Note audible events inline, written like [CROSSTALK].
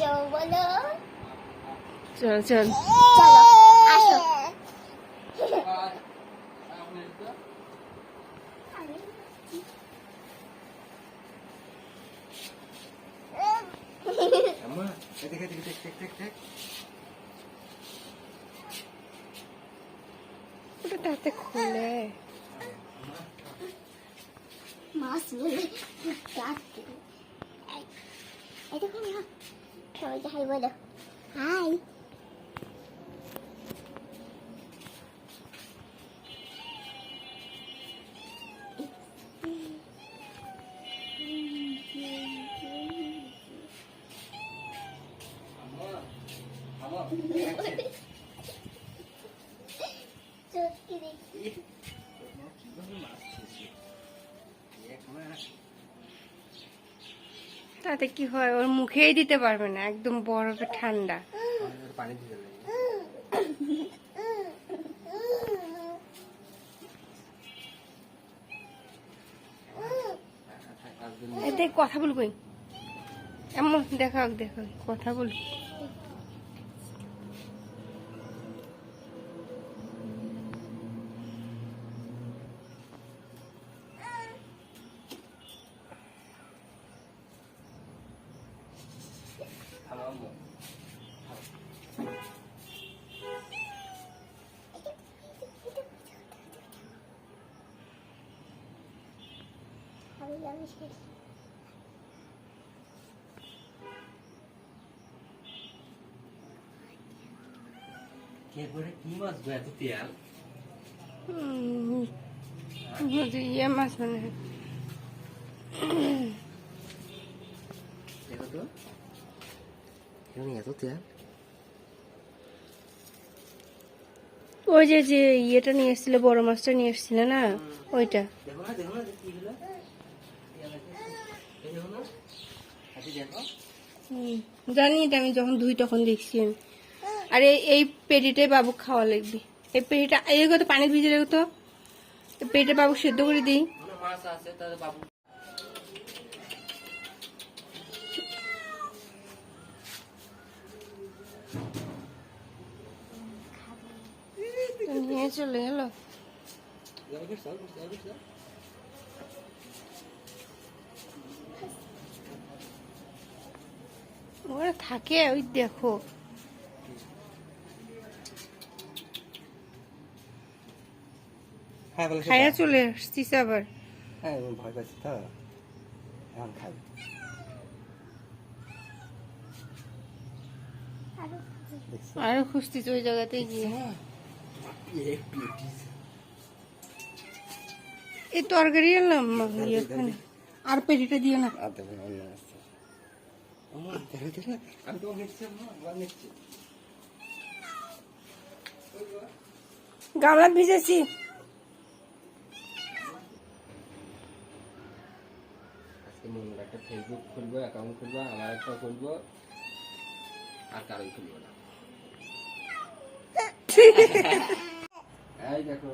যাচ্ছো বলো চল চল। চলো আসো। আম্মা এদিকে এদিকে দেখ দেখ দেখ দেখ ওটা তাতে খুলে। মাছ বলে এই দেখো না। rồi cho hai quay được. Hai. Hãy subscribe তাতে কি হয়? ওর মুখেই দিতে পারবে না, একদম বরফে ঠান্ডা। এতে কথা বলবই এমন দেখা দেখা কথা বল কে। করে কি মাছ গো এত তেল হুম, বুঝি ইয়ে মাছ মনে। হয় এত তেল ওই যে যে ইয়েটা নিয়ে এসেছিল বড় মাছটা নিয়ে এসেছিল না ওইটা জানি এটা আমি যখন ধুই তখন দেখছি আমি আর এই- পেটিটাই বাবু খাওয়া লাগবে এই পেটিটা এই তো পানি ভিজে রেখো তো পেটে বাবু সেদ্ধ করে দিই মনে মাছ আছে তাহলে বাবু নিয়ে চলে গেলো ওরা থাকে ওই দেখো। হ্যাঁ খাইয়া চলে আসছিস আবার। হ্যাঁ ভয় পাচ্ছি তো। এখন খাই। আরও খুঁজতিস ওই জায়গাতে গিয়ে। এই তরকারি এলাম এখানে আর পেটিটা দিও না। গামলা ভিজেছি। মনে একটা ফেসবুক খুলবো অ্যাকাউন্ট খুলবো আমার একটা খুলবো। আর কারোই খুলবে না। [LAUGHS] এই দেখো